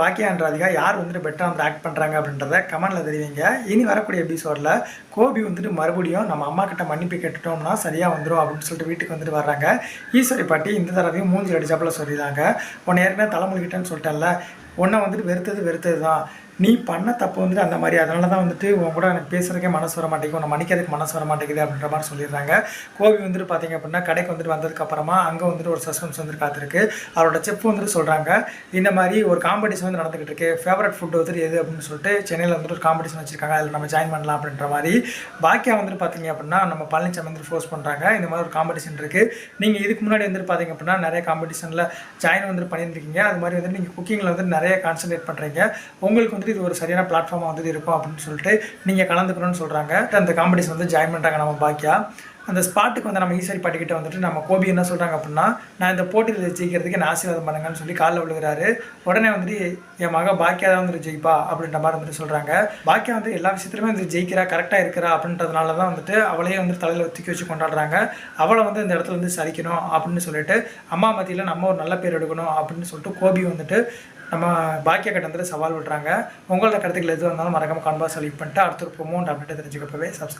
பாக்கியா என்ற அதிகா யார் வந்துட்டு பெட்டராக வந்து ஆக்ட் பண்ணுறாங்க அப்படின்றத கமெண்ட்டில் தெரிவிங்க. இனி வரக்கூடிய எபிசோடில் கோபி வந்துட்டு மறுபடியும் நம்ம அம்மா கிட்ட மன்னிப்பு கேட்டுட்டோம்னா சரியாக வந்துடும் அப்படின்னு சொல்லிட்டு வீட்டுக்கு வந்துட்டு வர்றாங்க. ஈஸ்வரி பாட்டி இந்த தடவையும் மூஞ்சி அடிச்சாப்பில் சொல்லிடுறாங்க உன்னை ஏற்கனவே தலைமொழிக்கிட்டேன்னு சொல்லிட்டேன்ல. உன்னை வந்துட்டு வெறுத்தது வெறுத்தது தான் நீ பண்ண தப்பு வந்து அந்த மாதிரி. அதனால தான் வந்துட்டு உன் கூட எனக்கு பேசுறதுக்கே மனசு வர மாட்டேங்குது உன்னை மன்னிக்கிறதுக்கு மனசு வர மாட்டேங்குது அப்படின்ற மாதிரி சொல்லிடுறாங்க. கோபி வந்துட்டு பார்த்தீங்க அப்படின்னா கடைக்கு வந்துட்டு வந்ததுக்கப்புறமா அங்கே வந்துட்டு ஒரு சஸ்பென்ஸ் வந்து காத்திருக்கு. அவரோட செப்பு வந்துட்டு சொல்கிறாங்க இந்த மாதிரி ஒரு காம்படிஷன் வந்து நடந்துகிட்டு இருக்கு. ஃபேவரட் ஃபுட் வந்துட்டு எது அப்படின்னு சொல்லிட்டு சென்னையில் வந்துட்டு ஒரு காம்படிஷன் வச்சிருக்காங்க. அதில் நம்ம ஜாயின் பண்ணலாம் அப்படின்ற மாதிரி. பாக்கியா வந்துட்டு பார்த்தீங்க அப்படின்னா நம்ம பழனிசாமி வந்துட்டு ஃபோர்ஸ் பண்ணுறாங்க இந்த மாதிரி ஒரு காம்படிஷன் இருக்குது நீங்கள் இதுக்கு முன்னாடி வந்துட்டு பார்த்தீங்க அப்படின்னா நிறைய காம்படிஷனில் ஜாயின் வந்துட்டு பண்ணியிருந்திருக்கீங்க. அது மாதிரி வந்துட்டு நீங்கள் குக்கிங்கில் வந்துட்டு நிறைய கான்சன்ட்ரேட் பண்ணுறீங்க உங்களுக்கு வந்துட்டு இது ஒரு சரியான பிளாட்ஃபார்மாக வந்து இருக்கும் அப்படின்னு சொல்லிட்டு நீங்கள் கலந்துக்கணும்னு சொல்கிறாங்க அந்த காம்படிஷன் வந்து ஜாயின் பண்ணுறாங்க நம்ம பாக்கியா அந்த ஸ்பாட்டுக்கு வந்து நம்ம ஈஸ்வரி பாட்டிக்கிட்ட வந்துட்டு நம்ம கோபி என்ன சொல்கிறாங்க அப்படின்னா நான் இந்த போட்டியில் ஜெயிக்கிறதுக்கு என்ன ஆசீர்வாதம் பண்ணுங்கன்னு சொல்லி காலில் விழுகிறாரு. உடனே வந்துட்டு என் மக பாக்கியா தான் வந்துட்டு ஜெயிப்பா? அப்படின்ற மாதிரி வந்துட்டு சொல்கிறாங்க பாக்கியா வந்து எல்லா விஷயத்துலையுமே வந்து ஜெயிக்கிறா கரெக்டாக இருக்கிறா அப்படின்றதுனால தான் வந்துட்டு அவளையே வந்து தலையில் தூக்கி வச்சு கொண்டாடுறாங்க. அவளை வந்து இந்த இடத்துல வந்து சரிக்கணும் அப்படின்னு சொல்லிட்டு அம்மா மத்தியில் நம்ம ஒரு நல்ல பேர் எடுக்கணும் அப்படின்னு சொல்லிட்டு கோபி வந்துட்டு நம்ம பாக்கிய கட்டத்தில் சவால் விடுறாங்க. உங்களோட கருத்துக்கள் எது வந்தாலும் மறக்காமல் கான்பாஸ் செலக்ட் பண்ணிட்டு அடுத்த ஒரு ப்ரொமோண்ட் அப்படின்ட்டு தெரிஞ்சுக்கப்பவே சப்ஸ்கிரைப்